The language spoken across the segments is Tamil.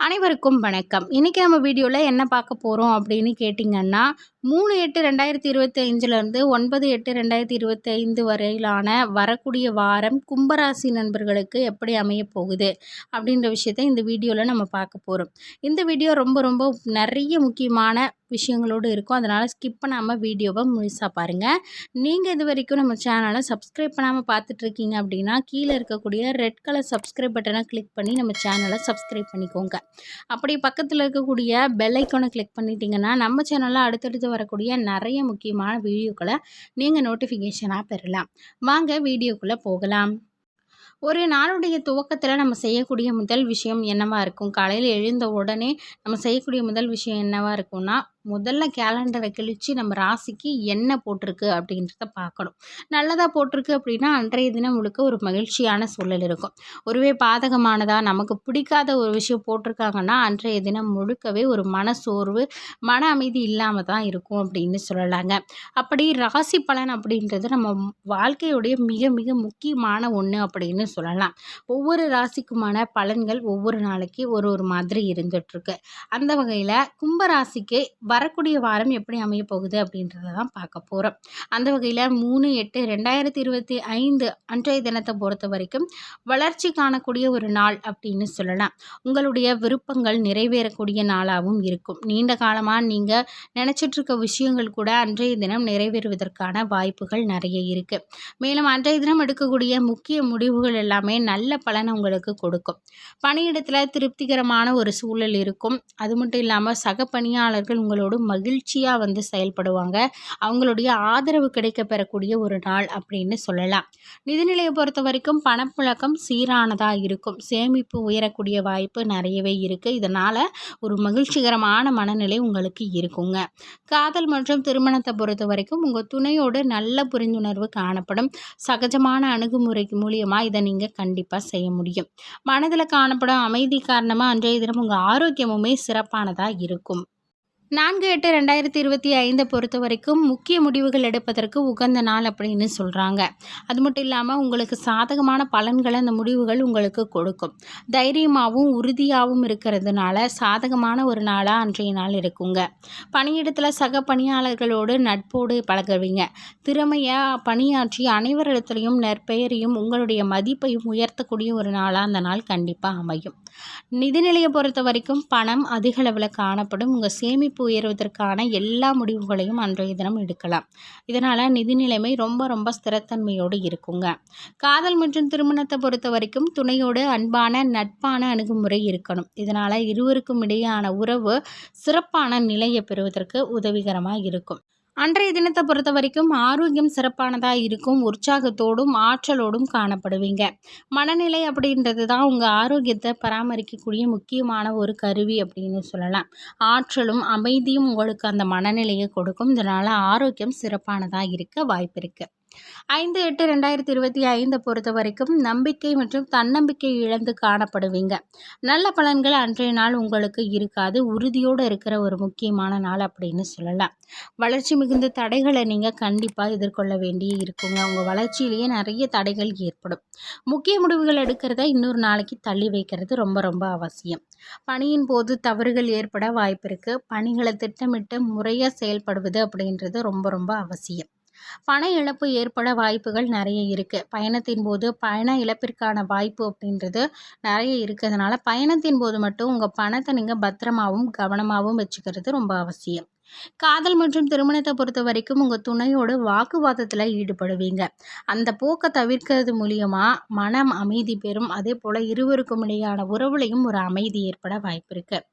அனைவருக்கும் வணக்கம். இன்றைக்கி நம்ம வீடியோவில் என்ன பார்க்க போகிறோம் அப்படின்னு கேட்டிங்கன்னா மூணு எட்டு ரெண்டாயிரத்தி இருபத்தி அஞ்சுலேருந்து ஒன்பது எட்டு ரெண்டாயிரத்தி இருபத்தி ஐந்து வரையிலான வரக்கூடிய வாரம் கும்பராசி நண்பர்களுக்கு எப்படி அமைய போகுது அப்படின்ற விஷயத்தை இந்த வீடியோவில் நம்ம பார்க்க போகிறோம் இந்த வீடியோ ரொம்ப ரொம்ப நிறைய முக்கியமான விஷயங்களோடு இருக்கும். அதனால் ஸ்கிப் பண்ணாமல் வீடியோவை முழுசாக பாருங்கள் நீங்கள் இது வரைக்கும் நம்ம சேனலை சப்ஸ்கிரைப் பண்ணாமல் பார்த்துட்ருக்கீங்க அப்படின்னா கீழே இருக்கக்கூடிய ரெட் கலர் சப்ஸ்கிரைப் பட்டனை கிளிக் பண்ணி நம்ம சேனலை சப்ஸ்கிரைப் பண்ணிக்கோங்க. அப்படி பக்கத்தில் இருக்கக்கூடிய பெல் ஐக்கானை கிளிக் பண்ணிட்டீங்கன்னா நம்ம சேனலில் அடுத்தடுத்து வரக்கூடிய நிறைய முக்கியமான வீடியோக்களை நீங்கள் நோட்டிஃபிகேஷனாக பெறலாம். வாங்க வீடியோக்குள்ளே போகலாம். ஒரு நாளுடைய துவக்கத்தில் நம்ம செய்யக்கூடிய முதல் விஷயம் என்னவாக இருக்கும்? காலையில் எழுந்த உடனே நம்ம செய்யக்கூடிய முதல் விஷயம் என்னவாக இருக்கும்னா முதல்ல கேலண்டரை கிழித்து நம்ம ராசிக்கு என்ன போட்டிருக்கு அப்படின்றத பார்க்கணும். நல்லதாக போட்டிருக்கு அப்படின்னா அன்றைய தினம் முழுக்க ஒரு மகிழ்ச்சியான சூழல் இருக்கும். ஒருவே பாதகமானதாக நமக்கு பிடிக்காத ஒரு விஷயம் போட்டிருக்காங்கன்னா அன்றைய தினம் முழுக்கவே ஒரு மன சோர்வு மன அமைதி இல்லாமல் தான் இருக்கும் அப்படின்னு சொல்லலாங்க. அப்படி ராசி பலன் அப்படின்றது நம்ம வாழ்க்கையுடைய மிக மிக முக்கியமான ஒன்று அப்படின்னு சொல்லலாம். ஒவ்வொரு ராசிக்குமான பலன்கள் ஒவ்வொரு நாளைக்கு ஒரு ஒரு மாதிரி இருந்துகிட்ருக்கு அந்த வகையில் கும்பராசிக்கு வரக்கூடிய வாரம் எப்படி அமைய போகுது அப்படின்றத தான் பார்க்க போகிறோம் அந்த வகையில் மூணு எட்டு ரெண்டாயிரத்தி இருபத்தி ஐந்து அன்றைய தினத்தை பொறுத்த வரைக்கும் வளர்ச்சி காணக்கூடிய ஒரு நாள் அப்படின்னு சொல்லலாம். உங்களுடைய விருப்பங்கள் நிறைவேறக்கூடிய நாளாகவும் இருக்கும். நீண்ட காலமாக நீங்கள் நினச்சிட்ருக்க விஷயங்கள் கூட அன்றைய தினம் நிறைவேறுவதற்கான வாய்ப்புகள் நிறைய இருக்குது மேலும் அன்றைய தினம் எடுக்கக்கூடிய முக்கிய முடிவுகள் எல்லாமே நல்ல பலனை உங்களுக்கு கொடுக்கும். பணியிடத்தில் திருப்திகரமான ஒரு சூழல் இருக்கும். அது மட்டும் இல்லாமல் சக பணியாளர்கள் உங்களுக்கு அவங்களோட மகிழ்ச்சியாக வந்து செயல்படுவாங்க. அவங்களுடைய ஆதரவு கிடைக்க பெறக்கூடிய ஒரு நாள் அப்படின்னு சொல்லலாம். நிதிநிலையை பொறுத்த வரைக்கும் பணப்புழக்கம் சீரானதாக இருக்கும். சேமிப்பு உயரக்கூடிய வாய்ப்பு நிறையவே இருக்குது இதனால் ஒரு மகிழ்ச்சிகரமான மனநிலை உங்களுக்கு இருக்குங்க. காதல் மற்றும் திருமணத்தை பொறுத்த வரைக்கும் உங்கள் துணையோடு நல்ல புரிந்துணர்வு காணப்படும். சகஜமான அணுகுமுறை மூலியமாக இதை நீங்கள் கண்டிப்பாக செய்ய முடியும். மனதில் காணப்படும் அமைதி காரணமாக அன்றைய தினம் உங்கள் ஆரோக்கியமுமே சிறப்பானதாக இருக்கும். நான்கு எட்டு ரெண்டாயிரத்தி இருபத்தி ஐந்தை பொறுத்த வரைக்கும் முக்கிய முடிவுகள் எடுப்பதற்கு உகந்த நாள் அப்படின்னு சொல்கிறாங்க அது மட்டும் இல்லாமல் உங்களுக்கு சாதகமான பலன்களை அந்த முடிவுகள் உங்களுக்கு கொடுக்கும். தைரியமாகவும் உறுதியாகவும் இருக்கிறதுனால சாதகமான ஒரு நாளாக அன்றைய நாள் இருக்குங்க. பணியிடத்தில் சக பணியாளர்களோடு நட்போடு பழகுவீங்க. திறமையாக பணியாற்றி அனைவரிடத்துலையும் நற்பெயரையும் உங்களுடைய மதிப்பையும் உயர்த்தக்கூடிய ஒரு நாளாக அந்த நாள் கண்டிப்பாக அமையும். நிதிநிலையை பொறுத்த வரைக்கும் பணம் அதிகளவில் காணப்படும். உங்கள் சேமிப்பு மதிப்பு உயர்வதற்கான எல்லா முடிவுகளையும் அன்றைய தினம் எடுக்கலாம். இதனால் நிதி நிலைமை ரொம்ப ரொம்ப ஸ்திரத்தன்மையோடு இருக்குங்க. காதல் மற்றும் திருமணத்தை பொறுத்த வரைக்கும் துணையோடு அன்பான நட்பான அணுகுமுறை இருக்கணும். இதனால் இருவருக்கும் இடையான உறவு சிறப்பான நிலையை பெறுவதற்கு உதவிகரமாக இருக்கும். அன்றைய தினத்தை பொறுத்த வரைக்கும் ஆரோக்கியம் சிறப்பானதாக இருக்கும் உற்சாகத்தோடும் ஆற்றலோடும் காணப்படுவீங்க. மனநிலை அப்படின்றது தான் உங்கள் ஆரோக்கியத்தை பராமரிக்கக்கூடிய முக்கியமான ஒரு கருவி அப்படின்னு சொல்லலாம். ஆற்றலும் அமைதியும் உங்களுக்கு அந்த மனநிலையை கொடுக்கும். இதனால் ஆரோக்கியம் சிறப்பானதாக இருக்க வாய்ப்பு இருக்குது ஐந்து எட்டு ரெண்டாயிரத்தி இருபத்தி ஐந்தை பொறுத்த வரைக்கும் நம்பிக்கை மற்றும் தன்னம்பிக்கை இழந்து காணப்படுவீங்க. நல்ல பலன்கள் அன்றைய நாள் உங்களுக்கு இருக்காது. உறுதியோடு இருக்கிற ஒரு முக்கியமான நாள் அப்படின்னு சொல்லலாம். வளர்ச்சி மிகுந்த தடைகளை நீங்கள் கண்டிப்பாக எதிர்கொள்ள வேண்டிய இருக்குங்க. உங்கள் வளர்ச்சியிலேயே நிறைய தடைகள் ஏற்படும். முக்கிய முடிவுகள் எடுக்கிறத இன்னொரு நாளைக்கு தள்ளி வைக்கிறது ரொம்ப ரொம்ப அவசியம். பணியின் போது தவறுகள் ஏற்பட வாய்ப்பு இருக்குது பணிகளை திட்டமிட்டு முறையாக செயல்படுவது அப்படின்றது ரொம்ப ரொம்ப அவசியம். பண இழப்பு ஏற்பட வாய்ப்புகள் நிறைய இருக்குது பயணத்தின் போது பயண இழப்பிற்கான வாய்ப்பு அப்படின்றது நிறைய இருக்கிறதுனால பயணத்தின் போது மட்டும் உங்கள் பணத்தை நீங்கள் பத்திரமாகவும் கவனமாகவும் வச்சுக்கிறது ரொம்ப அவசியம். காதல் மற்றும் திருமணத்தை பொறுத்த வரைக்கும் உங்கள் துணையோடு வாக்குவாதத்தில் ஈடுபடுவீங்க. அந்த போக்கை தவிர்க்கிறது மூலியமாக மனம் அமைதி பெறும். அதே போல் இருவருக்கும் இடையான உறவுலையும் ஒரு அமைதி ஏற்பட வாய்ப்பு இருக்குது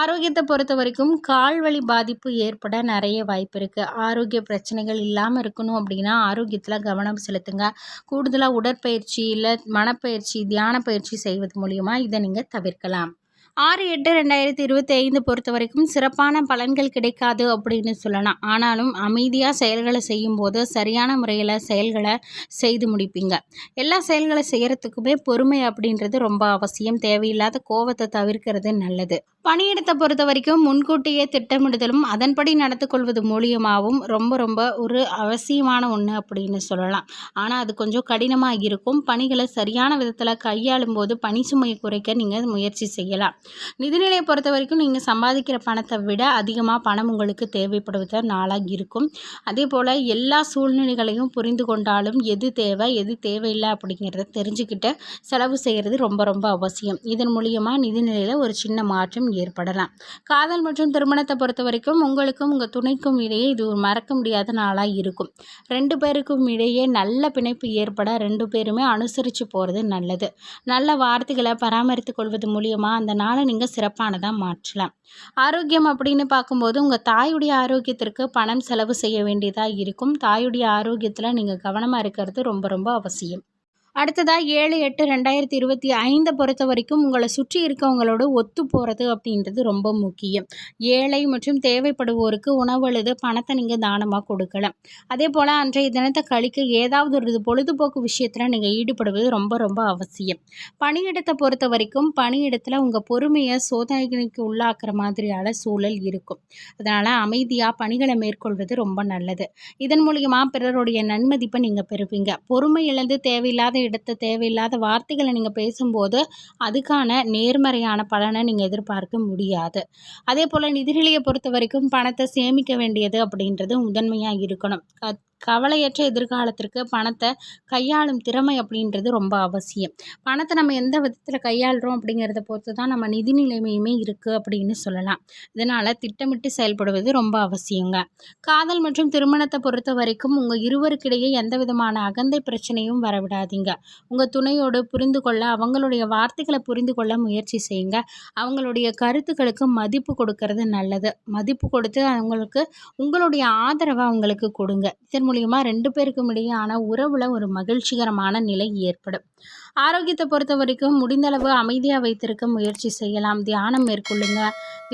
ஆரோக்கியத்தை பொறுத்த வரைக்கும் கால் வலி பாதிப்பு ஏற்பட நிறைய வாய்ப்பு இருக்குது ஆரோக்கிய பிரச்சனைகள் இல்லாமல் இருக்கணும் அப்படின்னா ஆரோக்கியத்தில் கவனம் செலுத்துங்க. கூடுதலாக உடற்பயிற்சி இல்லை மனப்பயிற்சி தியான பயிற்சி செய்வது மூலியமாக இதை நீங்கள் தவிர்க்கலாம். ஆறு எட்டு ரெண்டாயிரத்தி இருபத்தி ஐந்து பொறுத்த வரைக்கும் சிறப்பான பலன்கள் கிடைக்காது அப்படின்னு சொல்லலாம். ஆனாலும் அமைதியாக செயல்களை செய்யும்போது சரியான முறையில் செயல்களை செய்து முடிப்பீங்க. எல்லா செயல்களை செய்கிறதுக்குமே பொறுமை அப்படின்றது ரொம்ப அவசியம். தேவையில்லாத கோவத்தை தவிர்க்கிறது நல்லது. பணியிடத்தை பொறுத்த வரைக்கும் முன்கூட்டியே திட்டமிடுதலும் அதன்படி நடந்து கொள்வது மூலியமாகவும் ரொம்ப ரொம்ப ஒரு அவசியமான ஒன்று அப்படின்னு சொல்லலாம். ஆனால் அது கொஞ்சம் கடினமாக இருக்கும். பணிகளை சரியான விதத்தில் கையாளும் போது பணி சுமையை குறைக்க நீங்கள் முயற்சி செய்யலாம். நிதிநிலையை பொறுத்த வரைக்கும் நீங்கள் சம்பாதிக்கிற பணத்தை விட அதிகமாக பணம் உங்களுக்கு தேவைப்படுவத நாளாக இருக்கும். அதே போல் எல்லா சூழ்நிலைகளையும் புரிந்து கொண்டாலும் எது தேவை எது தேவையில்லை அப்படிங்கிறத தெரிஞ்சுக்கிட்டு செலவு செய்கிறது ரொம்ப ரொம்ப அவசியம். இதன் மூலியமாக நிதிநிலையில் ஒரு சின்ன மாற்றம் ஏற்படலாம். காதல் மற்றும் திருமணத்தை பொறுத்த வரைக்கும் உங்களுக்கும் உங்கள் துணைக்கும் இடையே இது ஒரு மறக்க முடியாத நாளாக இருக்கும். ரெண்டு பேருக்கும் இடையே நல்ல பிணைப்பு ஏற்பட ரெண்டு பேருமே அனுசரித்து போகிறது நல்லது. நல்ல வார்த்தைகளை பராமரித்து கொள்வது மூலியமாக அந்த நாள் நீங்கள் சிறப்பானதாக மாற்றலாம். ஆரோக்கியம் அப்படின்னு பார்க்கும்போது உங்கள் தாயுடைய ஆரோக்கியத்திற்கு பணம் செலவு செய்ய வேண்டியதாக இருக்கும். தாயுடைய ஆரோக்கியத்தில் நீங்கள் கவனமாக இருக்கிறது ரொம்ப ரொம்ப அவசியம். அடுத்ததாக ஏழு எட்டு ரெண்டாயிரத்தி இருபத்தி ஐந்தை பொறுத்த வரைக்கும் உங்களை சுற்றி இருக்கவங்களோட ஒத்து போகிறது அப்படின்றது ரொம்ப முக்கியம். ஏழை மற்றும் தேவைப்படுவோருக்கு உணவு அல்லது பணத்தை நீங்கள் தானமாக கொடுக்கலாம் அதே போல் அன்றைய தினத்தை கழிக்க ஏதாவது ஒரு பொழுதுபோக்கு விஷயத்தில் நீங்கள் ஈடுபடுவது ரொம்ப ரொம்ப அவசியம். பணியிடத்தை பொறுத்த வரைக்கும் பணியிடத்தில் உங்கள் பொறுமையை சோதனைக்கு உள்ளாக்குற மாதிரியான சூழல் இருக்கும். அதனால் அமைதியாக பணிகளை மேற்கொள்வது ரொம்ப நல்லது. இதன் மூலியமாக பிறருடைய நன்மதிப்பை நீங்கள் பெறுவீங்க. பொறுமை இழந்து தேவையில்லாத இடத்த தேவையில்லாத வார்த்தைகளை நீங்கள் பேசும்போது அதுக்கான நேர்மறையான பலனை நீங்கள் எதிர்பார்க்க முடியாது. அதே போல் நிதிநிலையை பொறுத்த வரைக்கும் பணத்தை சேமிக்க வேண்டியது அப்படின்றது முதன்மையாக இருக்கணும். கவலையற்ற எதிர்காலத்திற்கு பணத்தை கையாளும் திறமை அப்படின்றது ரொம்ப அவசியம். பணத்தை நம்ம எந்த விதத்தில் கையாளுறோம் அப்படிங்கிறத பொறுத்து தான் நம்ம நிதி நிலைமையுமே இருக்குது அப்படின்னு சொல்லலாம். இதனால் திட்டமிட்டு செயல்படுவது ரொம்ப அவசியங்க. காதல் மற்றும் திருமணத்தை பொறுத்த வரைக்கும் உங்கள் இருவருக்கிடையே எந்த விதமான அகந்தை பிரச்சனையும் வரவிடாதீங்க. உங்கள் துணையோடு புரிந்து கொள்ள அவங்களுடைய வார்த்தைகளை புரிந்து கொள்ள முயற்சி செய்யுங்க. அவங்களுடைய கருத்துக்களுக்கு மதிப்பு கொடுக்கறது நல்லது. மதிப்பு கொடுத்து அவங்களுக்கு உங்களுடைய ஆதரவை அவங்களுக்கு கொடுங்க. இதன் மூலியமாக ரெண்டு பேருக்கும் இடையேயான உறவில் ஒரு மகிழ்ச்சிகரமான நிலை ஏற்படும். ஆரோக்கியத்தை பொறுத்த வரைக்கும் முடிந்தளவு அமைதியாக வைத்திருக்க முயற்சி செய்யலாம். தியானம் மேற்கொள்ளுங்க.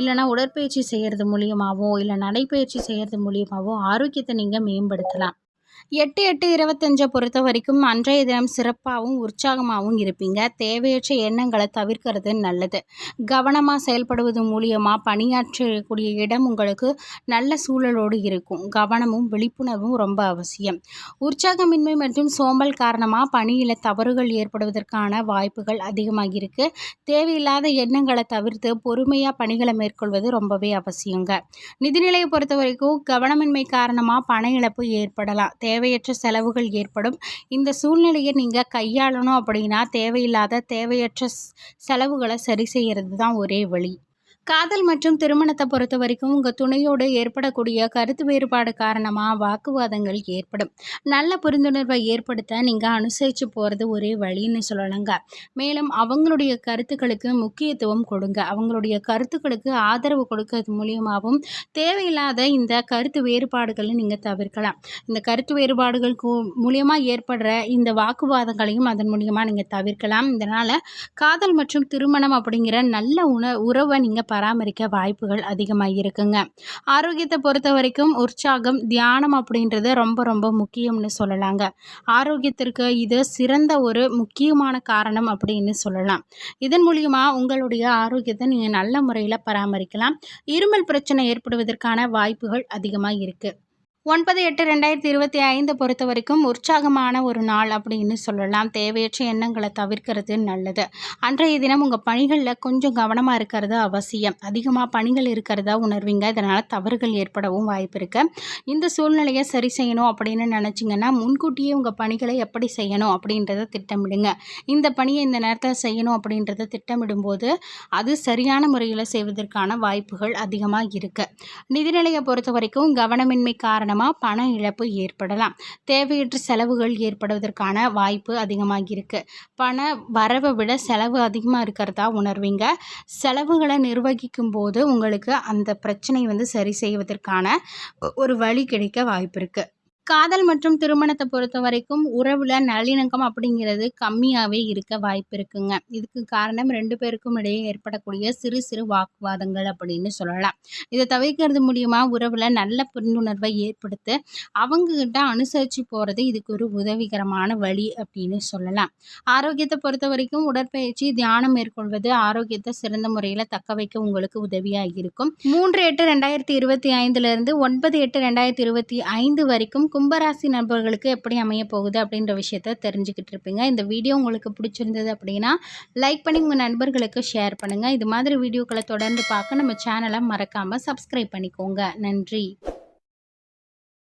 இல்லைனா உடற்பயிற்சி செய்கிறது மூலியமாகவோ இல்லை நடைப்பயிற்சி செய்கிறது மூலியமாகவோ ஆரோக்கியத்தை நீங்கள் மேம்படுத்தலாம். எட்டு எட்டு இருபத்தஞ்சை பொறுத்த வரைக்கும் அன்றைய தினம் சிறப்பாகவும் உற்சாகமாகவும் இருப்பீங்க. தேவையற்ற எண்ணங்களை தவிர்க்கிறது நல்லது. கவனமாக செயல்படுவது மூலியமாக பணியாற்றக்கூடிய இடம் உங்களுக்கு நல்ல சூழலோடு இருக்கும். கவனமும் விழிப்புணர்வும் ரொம்ப அவசியம். உற்சாகமின்மை மற்றும் சோம்பல் காரணமாக பணியில் தவறுகள் ஏற்படுவதற்கான வாய்ப்புகள் அதிகமாக இருக்குது தேவையில்லாத எண்ணங்களை தவிர்த்து பொறுமையாக பணிகளை மேற்கொள்வது ரொம்பவே அவசியங்க. நிதிநிலையை பொறுத்த வரைக்கும் கவனமின்மை காரணமாக பண இழப்பு ஏற்படலாம். தேவையற்ற செலவுகள் ஏற்படும். இந்த சூழ்நிலையை நீங்கள் கையாளணும் அப்படின்னா தேவையில்லாத தேவையற்ற செலவுகளை சரி செய்கிறது தான் ஒரே வழி. காதல் மற்றும் திருமணத்தை பொறுத்த வரைக்கும் உங்கள் துணையோடு ஏற்படக்கூடிய கருத்து வேறுபாடு காரணமாக வாக்குவாதங்கள் ஏற்படும். நல்ல புரிந்துணர்வை ஏற்படுத்த நீங்கள் அனுசரித்து போகிறது ஒரே வழின்னு சொல்லலாங்க. மேலும் அவங்களுடைய கருத்துக்களுக்கு முக்கியத்துவம் கொடுங்க. அவங்களுடைய கருத்துக்களுக்கு ஆதரவு கொடுக்கறது மூலியமாகவும் தேவையில்லாத இந்த கருத்து வேறுபாடுகளை நீங்கள் தவிர்க்கலாம். இந்த கருத்து வேறுபாடுகள் மூலியமாக ஏற்படுற இந்த வாக்குவாதங்களையும் அதன் மூலியமாக நீங்கள் தவிர்க்கலாம். இதனால் காதல் மற்றும் திருமணம் அப்படிங்கிற நல்ல உண உறவை நீங்கள் பராமரிக்க வாய்ப்புகள் அதிகமாக இருக்குங்க ஆரோக்கியத்தை பொறுத்த வரைக்கும் உற்சாகம் தியானம் அப்படின்றது ரொம்ப ரொம்ப முக்கியம்னு சொல்லலாங்க. ஆரோக்கியத்திற்கு இது சிறந்த ஒரு முக்கியமான காரணம் அப்படின்னு சொல்லலாம். இதன் மூலியமாக உங்களுடைய ஆரோக்கியத்தை நீங்கள் நல்ல முறையில் பராமரிக்கலாம். இருமல் பிரச்சனை ஏற்படுவதற்கான வாய்ப்புகள் அதிகமாக இருக்குது ஒன்பது எட்டு ரெண்டாயிரத்தி இருபத்தி ஐந்து பொறுத்த வரைக்கும் உற்சாகமான ஒரு நாள் அப்படின்னு சொல்லலாம். தேவையற்ற எண்ணங்களை தவிர்க்கிறது நல்லது. அன்றைய தினம் உங்கள் பணிகளில் கொஞ்சம் கவனமாக இருக்கிறது அவசியம். அதிகமாக பணிகள் இருக்கிறதா உணர்வீங்க. இதனால் தவறுகள் ஏற்படவும் வாய்ப்பு இருக்குது இந்த சூழ்நிலையை சரி செய்யணும் அப்படின்னு நினச்சிங்கன்னா முன்கூட்டியே உங்கள் பணிகளை எப்படி செய்யணும் அப்படின்றத திட்டமிடுங்க. இந்த பணியை இந்த நேரத்தில் செய்யணும் அப்படின்றத திட்டமிடும்போது அது சரியான முறையில் செய்வதற்கான வாய்ப்புகள் அதிகமாக இருக்குது நிதிநிலையை பொறுத்த வரைக்கும் கவனமின்மை காரணம் காரணமாக பண இழப்பு ஏற்படலாம். தேவையற்ற செலவுகள் ஏற்படுவதற்கான வாய்ப்பு அதிகமாக இருக்குது பண வரவை விட செலவு அதிகமாக இருக்கிறதா உணர்வீங்க? செலவுகளை நிர்வகிக்கும் போது உங்களுக்கு அந்த பிரச்சனை வந்து சரி செய்வதற்கான ஒரு வழி கிடைக்க வாய்ப்பு இருக்குது காதல் மற்றும் திருமணத்தை பொறுத்த வரைக்கும் உறவில் நல்லிணக்கம் அப்படிங்கிறது கம்மியாகவே இருக்க வாய்ப்பு இருக்குங்க. இதுக்கு காரணம் ரெண்டு பேருக்கும் இடையே ஏற்படக்கூடிய சிறு சிறு வாக்குவாதங்கள் அப்படின்னு சொல்லலாம். இதை தவிர்க்கிறது மூலியமாக உறவில் நல்ல புரிந்துணர்வை ஏற்படுத்த அவங்கக்கிட்ட அனுசரித்து போகிறது இதுக்கு ஒரு உதவிகரமான வழி அப்படின்னு சொல்லலாம். ஆரோக்கியத்தை பொறுத்த வரைக்கும் உடற்பயிற்சி தியானம் மேற்கொள்வது ஆரோக்கியத்தை சிறந்த முறையில் தக்க வைக்க உங்களுக்கு உதவியாக இருக்கும். மூன்று எட்டு ரெண்டாயிரத்தி இருபத்தி ஐந்துலேருந்து ஒன்பது எட்டு ரெண்டாயிரத்தி இருபத்தி ஐந்து வரைக்கும் கும்பராசி நண்பர்களுக்கு எப்படி அமைய போகுது அப்படின்ற விஷயத்த தெரிஞ்சுக்கிட்டு இருப்பீங்க. இந்த வீடியோ உங்களுக்கு பிடிச்சிருந்தது அப்படின்னா லைக் பண்ணி உங்கள் நண்பர்களுக்கு ஷேர் பண்ணுங்கள் இது மாதிரி வீடியோக்களை தொடர்ந்து பார்க்க நம்ம சேனலை மறக்காமல் சப்ஸ்கிரைப் பண்ணிக்கோங்க. நன்றி.